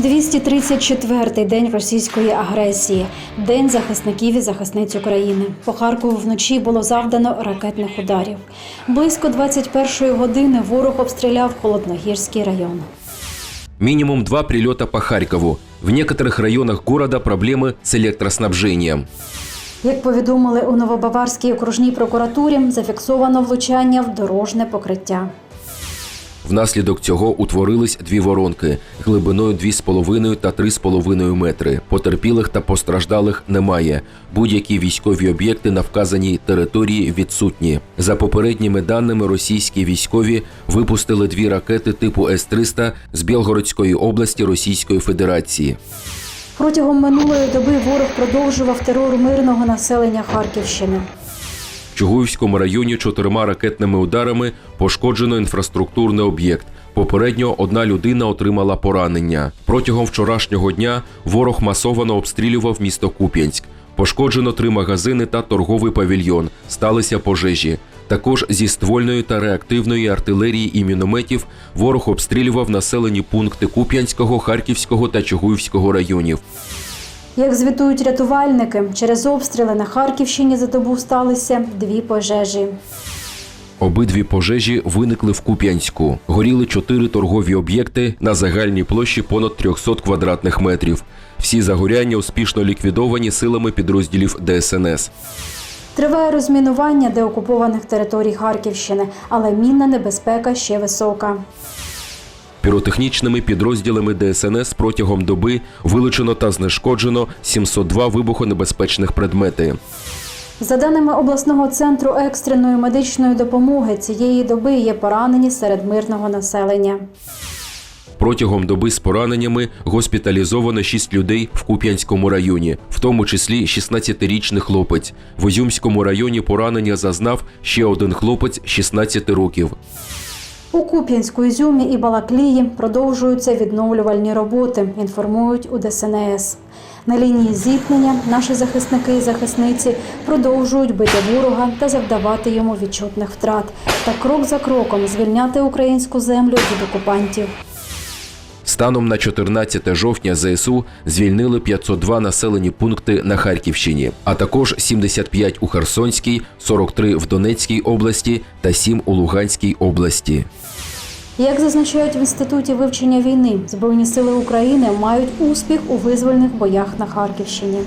234-й день російської агресії, день захисників і захисниць України. По Харкову вночі було завдано ракетних ударів. Близько 21-ї години ворог обстріляв Холодногірський район. Минимум два прилета по Харькову. В некоторых районах города проблемы с электроснабжением. Як повідомили у Новобаварській окружній прокуратурі, зафіксовано влучання в дорожне покриття. Внаслідок цього утворились дві воронки глибиною 2,5 та 3,5 метри. Потерпілих та постраждалих немає. Будь-які військові об'єкти на вказаній території відсутні. За попередніми даними, російські військові випустили дві ракети типу С-300 з Білгородської області Російської Федерації. Протягом минулої доби ворог продовжував терор мирного населення Харківщини. Чугуївському районі чотирма ракетними ударами пошкоджено інфраструктурний об'єкт. Попередньо одна людина отримала поранення. Протягом вчорашнього дня ворог масовано обстрілював місто Куп'янськ. Пошкоджено три магазини та торговий павільйон. Сталися пожежі. Також зі ствольної та реактивної артилерії і мінометів ворог обстрілював населені пункти Куп'янського, Харківського та Чугуївського районів. Як звітують рятувальники, через обстріли на Харківщині за добу сталися дві пожежі. Обидві пожежі виникли в Куп'янську. Горіли чотири торгові об'єкти на загальній площі понад 300 квадратних метрів. Всі загоряння успішно ліквідовані силами підрозділів ДСНС. Триває розмінування деокупованих територій Харківщини, але мінна небезпека ще висока. Піротехнічними підрозділами ДСНС протягом доби вилучено та знешкоджено 702 вибухонебезпечних предмети. За даними обласного центру екстреної медичної допомоги, цієї доби є поранені серед мирного населення. Протягом доби з пораненнями госпіталізовано 6 людей в Куп'янському районі, в тому числі 16-річний хлопець. В Озюмському районі поранення зазнав ще один хлопець 16 років. У Куп'янську, Ізюмі і Балаклії продовжуються відновлювальні роботи, інформують у ДСНС. На лінії зіткнення наші захисники і захисниці продовжують бити ворога та завдавати йому відчутних втрат та крок за кроком звільняти українську землю від окупантів. Станом на 14 жовтня ЗСУ звільнили 502 населені пункти на Харківщині, а також 75 у Херсонській, 43 в Донецькій області та 7 у Луганській області. Як зазначають в інституті вивчення війни, Збройні сили України мають успіх у визвольних боях на Харківщині.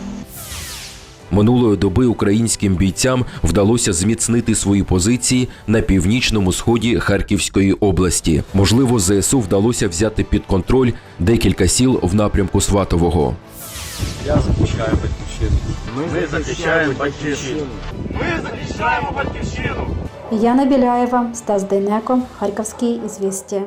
Минулої доби українським бійцям вдалося зміцнити свої позиції на північному сході Харківської області. Можливо, ЗСУ вдалося взяти під контроль декілька сіл в напрямку Сватового. Я захищаю батьківщину. Ми захищаємо батьківщину. Ми захищаємо батьківщину. Яна Біляєва, Стас Дейнеко, Харківські ізвісті.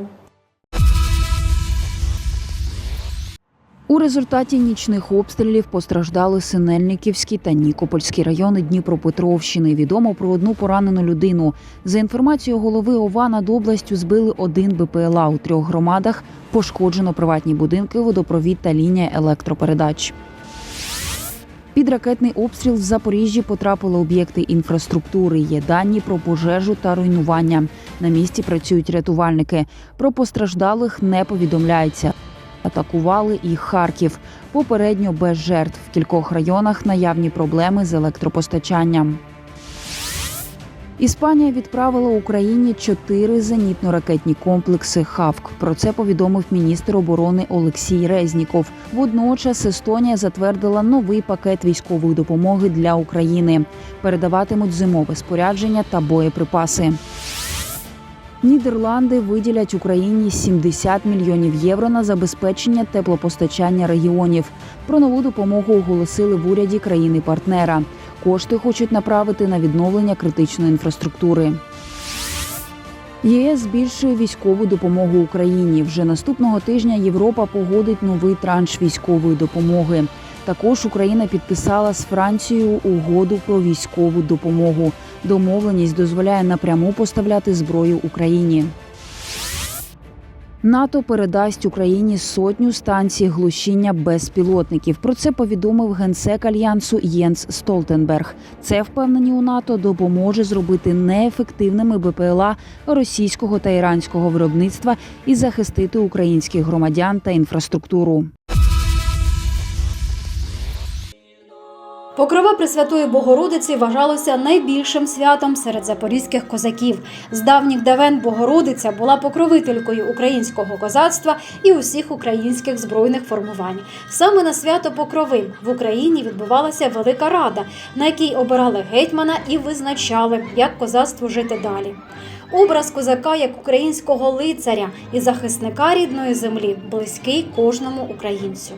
У результаті нічних обстрілів постраждали Синельниківський та Нікопольський райони Дніпропетровщини. Відомо про одну поранену людину. За інформацією голови ОВА над областю збили один БПЛА у трьох громадах. Пошкоджено приватні будинки, водопровід та лінія електропередач. Під ракетний обстріл в Запоріжжі потрапили об'єкти інфраструктури. Є дані про пожежу та руйнування. На місці працюють рятувальники. Про постраждалих не повідомляється. Атакували і Харків. Попередньо без жертв. В кількох районах наявні проблеми з електропостачанням. Іспанія відправила Україні чотири зенітно-ракетні комплекси ХАВК. Про це повідомив міністр оборони Олексій Резніков. Водночас Естонія затвердила новий пакет військової допомоги для України. Передаватимуть зимове спорядження та боєприпаси. Нідерланди виділять Україні 70 мільйонів євро на забезпечення теплопостачання регіонів. Про нову допомогу оголосили в уряді країни-партнера. Кошти хочуть направити на відновлення критичної інфраструктури. ЄС збільшує військову допомогу Україні. Вже наступного тижня Європа погодить новий транш військової допомоги. Також Україна підписала з Францією угоду про військову допомогу. Домовленість дозволяє напряму поставляти зброю Україні. НАТО передасть Україні сотню станцій глушіння безпілотників. Про це повідомив генсек альянсу Єнс Столтенберг. Це впевнені у НАТО допоможе зробити неефективними БПЛА російського та іранського виробництва і захистити українських громадян та інфраструктуру. Покрова Пресвятої Богородиці вважалося найбільшим святом серед запорізьких козаків. З давніх давен Богородиця була покровителькою українського козацтва і усіх українських збройних формувань. Саме на свято Покрови в Україні відбувалася велика рада, на якій обирали гетьмана і визначали, як козацтву жити далі. Образ козака як українського лицаря і захисника рідної землі близький кожному українцю.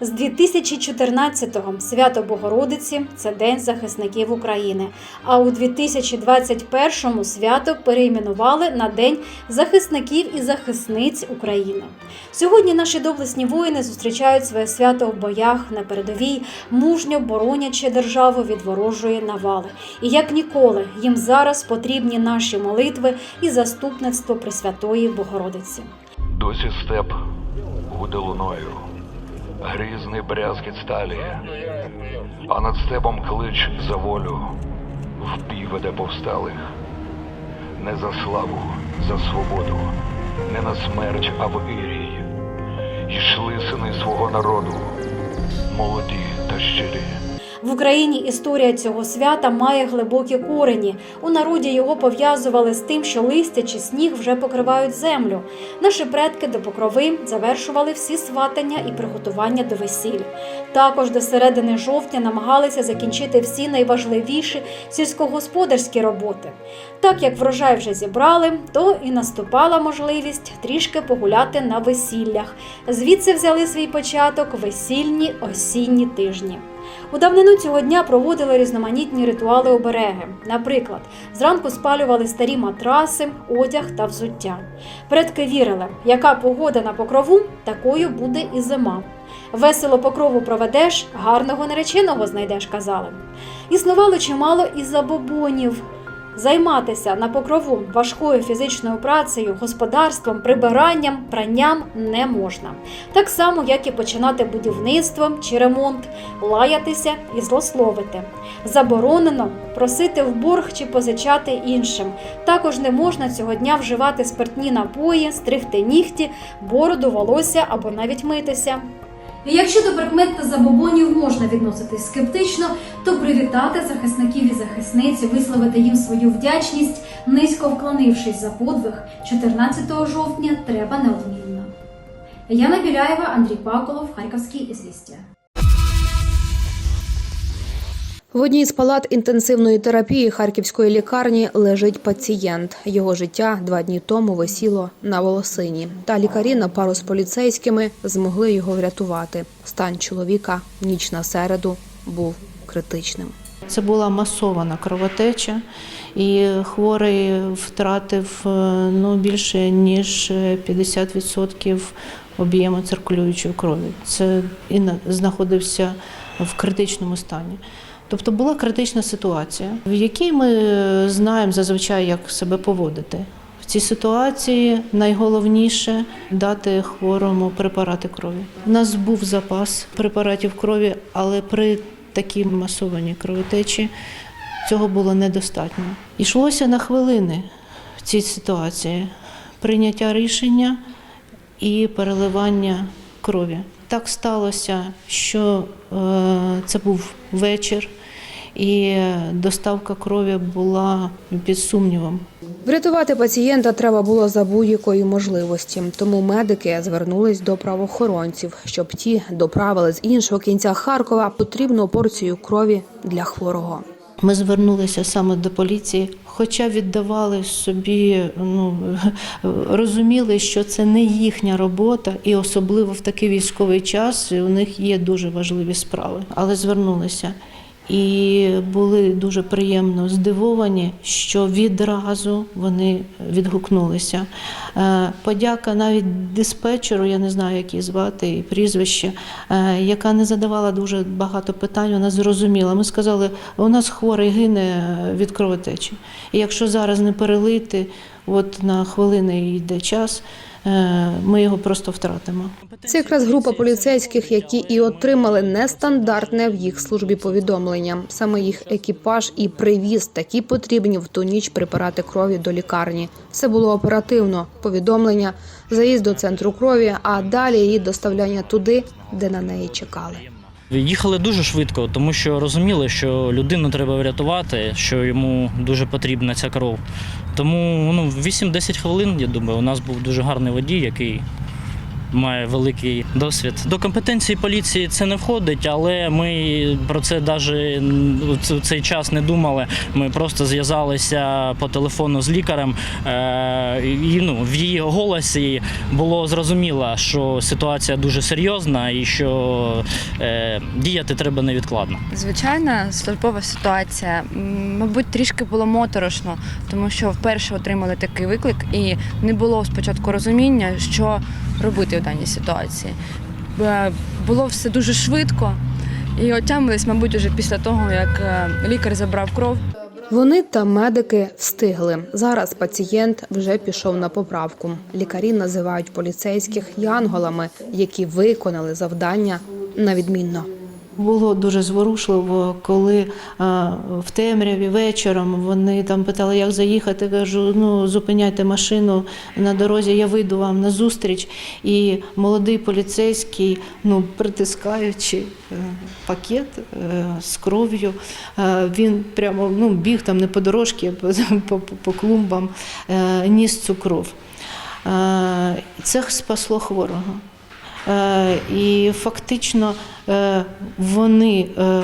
З 2014-го свято Богородиці це День захисників України. А у 2021-му свято перейменували на День захисників і захисниць України. Сьогодні наші доблесні воїни зустрічають своє свято в боях на передовій, мужньо боронячи державу від ворожої навали. І як ніколи їм зараз потрібні наші молитви і заступництво Пресвятої Богородиці. Досі степ гуде луною, грізний брязкіт сталі, а над степом клич за волю. Впій веде повсталих. Не за славу, за свободу, не на смерть, а в ірій. Йшли сини свого народу, молоді щирі. В Україні історія цього свята має глибокі корені. У народі його пов'язували з тим, що листя чи сніг вже покривають землю. Наші предки до покрови завершували всі сватання і приготування до весіль. Також до середини жовтня намагалися закінчити всі найважливіші сільськогосподарські роботи. Так як врожай вже зібрали, то і наступала можливість трішки погуляти на весіллях. Звідси взяли свій початок весільні осінні тижні. У давнину цього дня проводили різноманітні ритуали обереги. Наприклад, зранку спалювали старі матраси, одяг та взуття. Предки вірили, яка погода на покрову, такою буде і зима. Весело покрову проведеш, гарного нареченого знайдеш, казали. Існувало чимало і забобонів. Займатися на покрову важкою фізичною працею, господарством, прибиранням, пранням не можна. Так само, як і починати будівництво чи ремонт, лаятися і злословити. Заборонено просити в борг чи позичати іншим. Також не можна цього дня вживати спиртні напої, стригти нігті, бороду, волосся або навіть митися. Якщо до прикмет та забобонів можна відноситись скептично, то привітати захисників і захисниць, висловити їм свою вдячність, низько вклонившись за подвиг 14 жовтня, треба неодмінно. Яна Біляєва, Андрій Паколов, Харківські ізвістя. В одній з палат інтенсивної терапії харківської лікарні лежить пацієнт. Його життя два дні тому висіло на волосині. Та лікарі на пару з поліцейськими змогли його врятувати. Стан чоловіка ніч на середу був критичним. Це була масована кровотеча, і хворий втратив е, ну, більше ніж 50% об'єму циркулюючої крові. Це знаходився в критичному стані. Тобто була критична ситуація, в якій ми знаємо зазвичай, як себе поводити. В цій ситуації найголовніше дати хворому препарати крові. У нас був запас препаратів крові, але при такій масованій кровотечі цього було недостатньо. Йшлося на хвилини в цій ситуації прийняття рішення і переливання крові. Так сталося, що е, це був вечір, і доставка крові була під сумнівом. Врятувати пацієнта треба було за будь-якої можливості, тому медики звернулись до правоохоронців, щоб ті доправили з іншого кінця Харкова потрібну порцію крові для хворого. Ми звернулися саме до поліції, хоча віддавали собі, ну розуміли, що це не їхня робота, і особливо в такий військовий час у них є дуже важливі справи. Але звернулися. І були дуже приємно здивовані, що відразу вони відгукнулися. Е, Подяка навіть диспетчеру, я не знаю, як її звати, і прізвище, е, яка не задавала дуже багато питань, вона зрозуміла. Ми сказали, у нас хворий гине від кровотечі. І якщо зараз не перелити, от на хвилини йде час, е, ми його просто втратимо. Це якраз група поліцейських, які і отримали нестандартне в їх службі повідомлення. Саме їх екіпаж і привіз такі потрібні в ту ніч препарати крові до лікарні. Все було оперативно. Повідомлення, заїзд до центру крові, а далі її доставляння туди, де на неї чекали. Їхали дуже швидко, тому що розуміли, що людину треба врятувати, що йому дуже потрібна ця кров. Тому ну, 8-10 хвилин, я думаю, у нас був дуже гарний водій, який має великий досвід. До компетенції поліції це не входить, але ми про це навіть у цей час не думали. Ми просто зв'язалися по телефону з лікарем. е, І ну, в її голосі було зрозуміло, що ситуація дуже серйозна і що е, діяти треба невідкладно. Звичайна службова ситуація. Мабуть, трішки було моторошно, тому що вперше отримали такий виклик, і не було спочатку розуміння, що робити в даній ситуації. Було все дуже швидко, і отямились, мабуть, уже після того, як е, лікар забрав кров. Вони та медики встигли. Зараз пацієнт вже пішов на поправку. Лікарі називають поліцейських янголами, які виконали завдання на відмінно. Було дуже зворушливо, коли а, в темряві вечором вони там питали, як заїхати. Кажу, ну зупиняйте машину на дорозі, я вийду вам на зустріч. І молодий поліцейський, ну притискаючи е, пакет е, з кров'ю, е, він прямо ну, біг там не по дорожці, по, по, клумбам, е, ніс цю кров. Е, Це спасло хворого. Е, І фактично е, вони, е,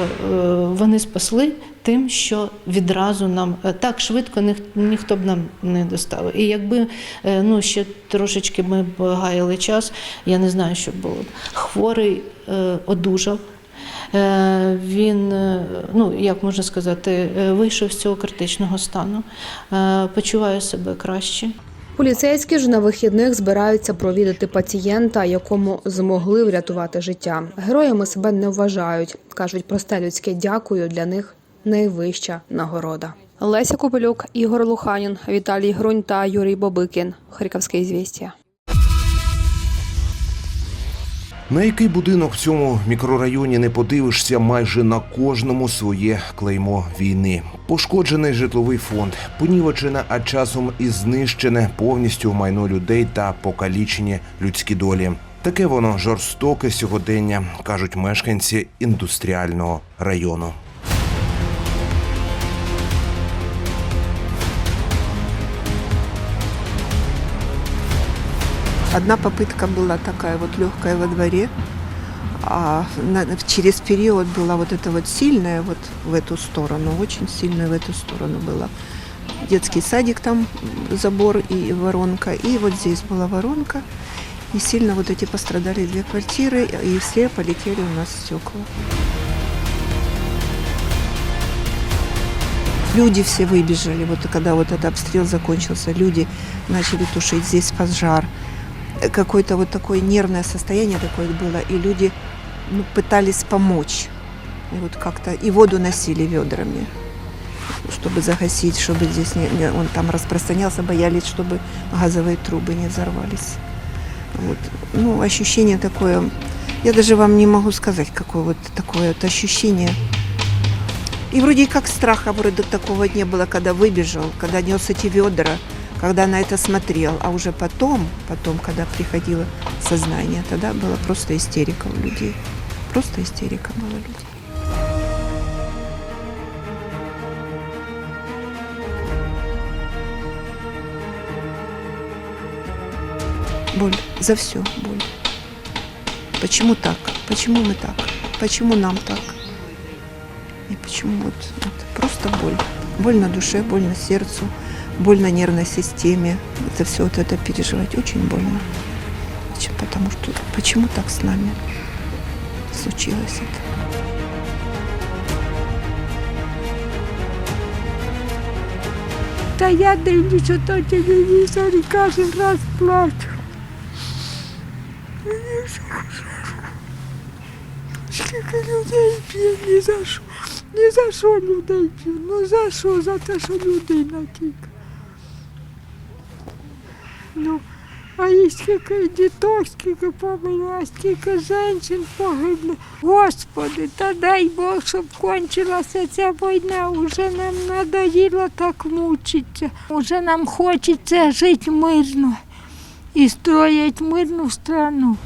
вони спасли тим, що відразу нам так швидко ніх- ніхто б нам не доставив. І якби ну, ще трошечки ми б гаяли час, я не знаю, що було б. Хворий одужав. Він, ну як можна сказати, вийшов з цього критичного стану, почуває себе краще. Поліцейські ж на вихідних збираються провідати пацієнта, якому змогли врятувати життя. Героями себе не вважають. кажуть, просте людське дякую для них найвища нагорода. Леся Копелюк, Ігор Луханін, Віталій Грунь та Юрій Бобикін. Харківське звістя. На який будинок в цьому мікрорайоні не подивишся, майже на кожному своє клеймо війни. Пошкоджений житловий фонд, понівечене, а часом і знищене повністю майно людей та покалічені людські долі. Таке воно жорстоке сьогодення, кажуть мешканці індустріального району. Одна попытка была такая вот легкая во дворе, а через период была вот эта вот сильная вот в эту сторону, очень сильная в эту сторону была. Детский садик там забор и воронка, и вот здесь была воронка. И сильно вот эти пострадали две квартиры, и все полетели у нас стекла. Люди все выбежали, вот когда вот этот обстрел закончился, люди начали тушить здесь пожар. Какое-то вот такое нервное состояние такое было, и люди ну, пытались помочь. И вот как-то и воду носили ведрами, чтобы загасить, чтобы здесь не, не- он там распространялся, боялись, чтобы газовые трубы не взорвались. Вот. Ну, ощущение такое, я даже вам не могу сказать, какое вот такое вот ощущение. И вроде как страха вроде такого не было, когда выбежал, когда нес эти ведра, когда на это смотрел. А уже потом, потом, когда приходило сознание, тогда была просто истерика у людей. Просто истерика была у людей. Боль. За все боль. Почему так? Почему мы так? Почему нам так? И почему вот это просто боль. Боль на душе, боль на сердцу, боль на нервной системе. Это все вот это переживать очень больно. Почему? Потому что почему так с нами случилось это? Та я дивлюсь ото телевізор і кожен раз плачу. Мені жалко. Скільки людей п'є, ні за що. Ні за що людей п'є. Ну за що? За те, що людина тільки. Ну, а і скільки діток, скільки помила, скільки жінок погибло. Господи, та дай Бог, щоб кончилася ця війна. Уже нам надоїло так мучитися. Уже нам хочеться жити мирно і строїть мирну страну.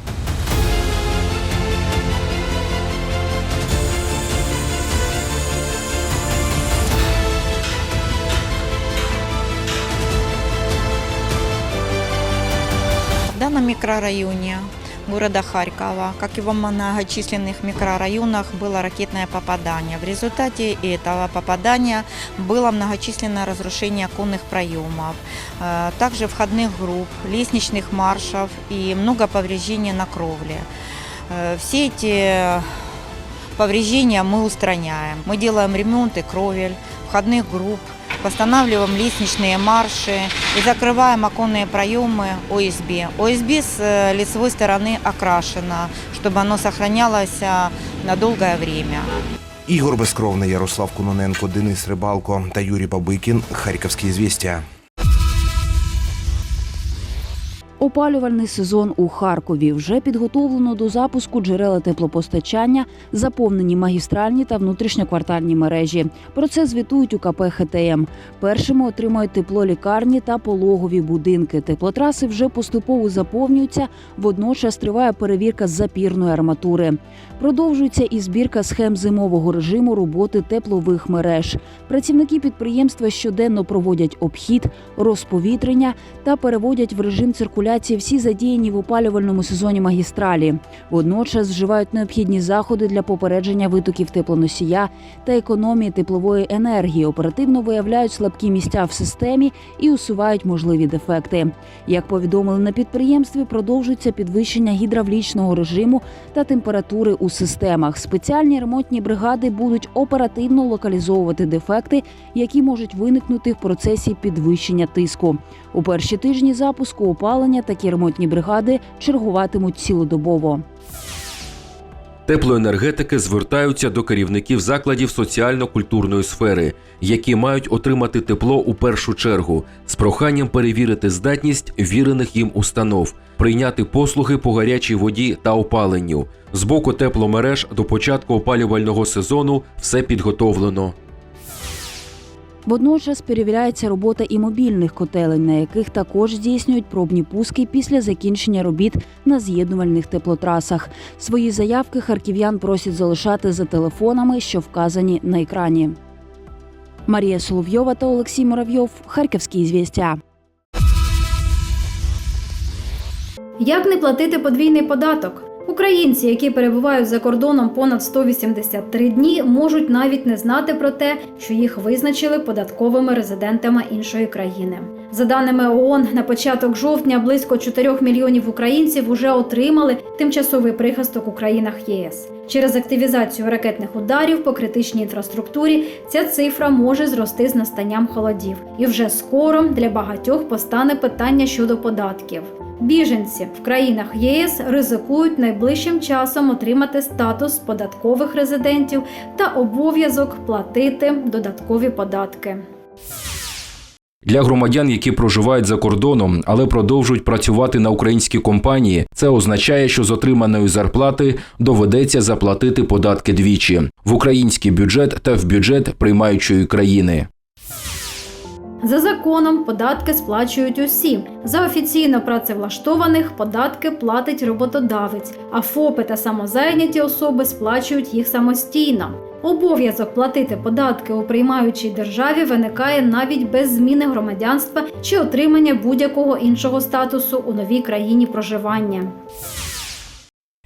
Микрорайоне города Харькова, как и во многочисленных микрорайонах, было ракетное попадание. В результате этого попадания было многочисленное разрушение оконных проемов, э, также входных групп, лестничных маршев и много повреждений на кровле. Э, Все эти повреждения мы устраняем. Мы делаем ремонты кровель, входных групп, восстанавливаем лестничные марши и закрываем оконные проемы ОСБ. ОСБ с э, лицевой стороны окрашено, чтобы оно сохранялось э, на долгое время. Ігор Безкровний, Ярослав Кононенко, Денис Рибалко та Юрій Бабикін. Харківські звістя. Опалювальний сезон у Харкові вже підготовлено до запуску джерела теплопостачання, заповнені магістральні та внутрішньоквартальні мережі. Про це звітують у КП ХТМ. Першими отримають тепло лікарні та пологові будинки. Теплотраси вже поступово заповнюються. Водночас триває перевірка запірної арматури. Продовжується і збірка схем зимового режиму роботи теплових мереж. Працівники підприємства щоденно проводять обхід, розповітрення та переводять в режим циркуляції всі задіяні в опалювальному сезоні магістралі. Водночас вживають необхідні заходи для попередження витоків теплоносія та економії теплової енергії. Оперативно виявляють слабкі місця в системі і усувають можливі дефекти. Як повідомили на підприємстві, продовжується підвищення гідравлічного режиму та температури у системах. Спеціальні ремонтні бригади будуть оперативно локалізовувати дефекти, які можуть виникнути в процесі підвищення тиску. У перші тижні запуску опалення такі ремонтні бригади чергуватимуть цілодобово. Теплоенергетики звертаються до керівників закладів соціально-культурної сфери, які мають отримати тепло у першу чергу, з проханням перевірити здатність вірених їм установ, прийняти послуги по гарячій воді та опаленню. З боку тепломереж до початку опалювального сезону все підготовлено. Водночас перевіряється робота і мобільних котелень, на яких також здійснюють пробні пуски після закінчення робіт на з'єднувальних теплотрасах. Свої заявки харків'ян просять залишати за телефонами, що вказані на екрані. Марія Соловйова та Олексій Муравйов. Харківські звістя. Як не платити подвійний податок? Українці, які перебувають за кордоном понад 183 дні, можуть навіть не знати про те, що їх визначили податковими резидентами іншої країни. За даними ООН, на початок жовтня близько 4 мільйонів українців уже отримали тимчасовий прихисток у країнах ЄС. Через активізацію ракетних ударів по критичній інфраструктурі ця цифра може зрости з настанням холодів, і вже скоро для багатьох постане питання щодо податків. Біженці в країнах ЄС ризикують найближчим часом отримати статус податкових резидентів та обов'язок платити додаткові податки. Для громадян, які проживають за кордоном, але продовжують працювати на українські компанії, це означає, що з отриманої зарплати доведеться заплатити податки двічі в український бюджет та в бюджет приймаючої країни. За законом податки сплачують усі. За офіційно працевлаштованих податки платить роботодавець, а ФОПи та самозайняті особи сплачують їх самостійно. Обов'язок платити податки у приймаючій державі виникає навіть без зміни громадянства чи отримання будь-якого іншого статусу у новій країні проживання.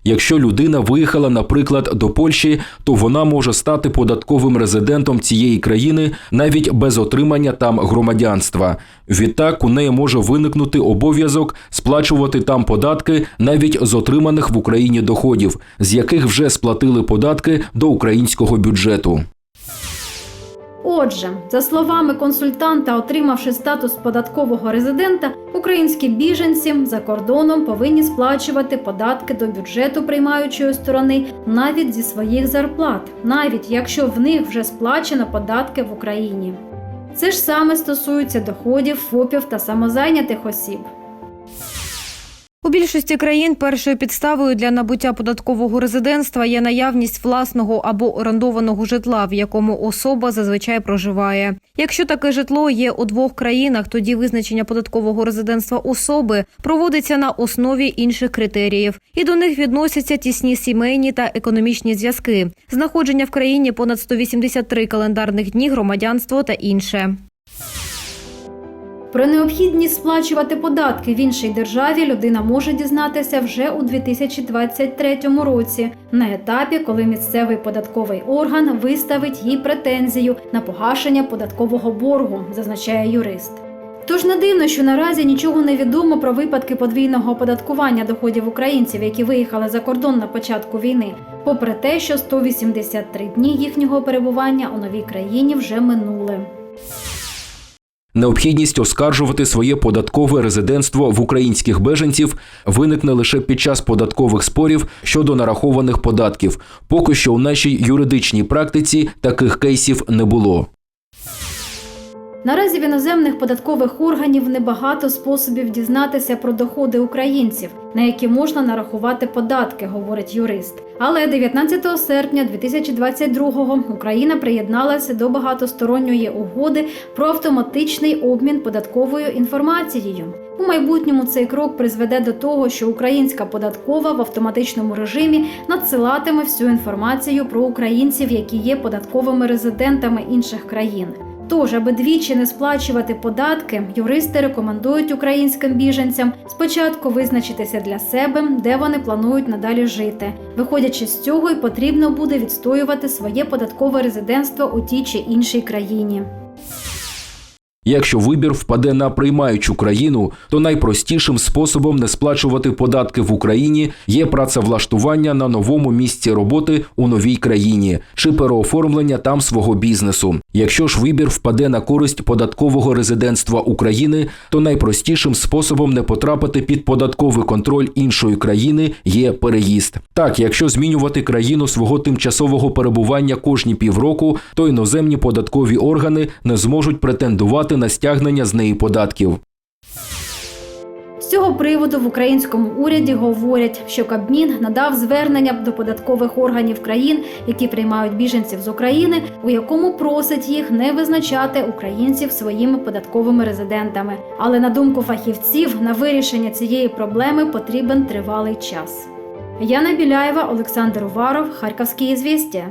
Якщо людина виїхала, наприклад, до Польщі, то вона може стати податковим резидентом цієї країни навіть без отримання там громадянства. Відтак у неї може виникнути обов'язок сплачувати там податки навіть з отриманих в Україні доходів, з яких вже сплатили податки до українського бюджету. Отже, за словами консультанта, отримавши статус податкового резидента, українські біженці за кордоном повинні сплачувати податки до бюджету приймаючої сторони навіть зі своїх зарплат, навіть якщо в них вже сплачено податки в Україні. Це ж саме стосується доходів ФОПів та самозайнятих осіб. У більшості країн першою підставою для набуття податкового резидентства є наявність власного або орендованого житла, в якому особа зазвичай проживає. Якщо таке житло є у двох країнах, тоді визначення податкового резидентства особи проводиться на основі інших критеріїв, і до них відносяться тісні сімейні та економічні зв'язки, знаходження в країні понад 183 календарних дні, громадянство та інше. Про необхідність сплачувати податки в іншій державі людина може дізнатися вже у 2023 році, на етапі, коли місцевий податковий орган виставить їй претензію на погашення податкового боргу, зазначає юрист. Тож не дивно, що наразі нічого не відомо про випадки подвійного оподаткування доходів українців, які виїхали за кордон на початку війни, попри те, що 183 дні їхнього перебування у новій країні вже минули. Необхідність оскаржувати своє податкове резидентство в українських беженців виникне лише під час податкових спорів щодо нарахованих податків. Поки що у нашій юридичній практиці таких кейсів не було. Наразі в іноземних податкових органів небагато способів дізнатися про доходи українців, на які можна нарахувати податки, говорить юрист. Але 19 серпня 2022-го Україна приєдналася до багатосторонньої угоди про автоматичний обмін податковою інформацією. У майбутньому цей крок призведе до того, що українська податкова в автоматичному режимі надсилатиме всю інформацію про українців, які є податковими резидентами інших країн. Тож, аби двічі не сплачувати податки, юристи рекомендують українським біженцям спочатку визначитися для себе, де вони планують надалі жити. Виходячи з цього, й потрібно буде відстоювати своє податкове резидентство у тій чи іншій країні. Якщо вибір впаде на приймаючу країну, то найпростішим способом не сплачувати податки в Україні є працевлаштування на новому місці роботи у новій країні чи переоформлення там свого бізнесу. Якщо ж вибір впаде на користь податкового резидентства України, то найпростішим способом не потрапити під податковий контроль іншої країни є переїзд. Так, якщо змінювати країну свого тимчасового перебування кожні півроку, то іноземні податкові органи не зможуть претендувати на стягнення з неї податків. З цього приводу в українському уряді говорять, що Кабмін надав звернення до податкових органів країн, які приймають біженців з України, у якому просить їх не визначати українців своїми податковими резидентами. Але на думку фахівців, на вирішення цієї проблеми потрібен тривалий час. Яна Біляєва, Олександр Уваров, Харківські ізвістія.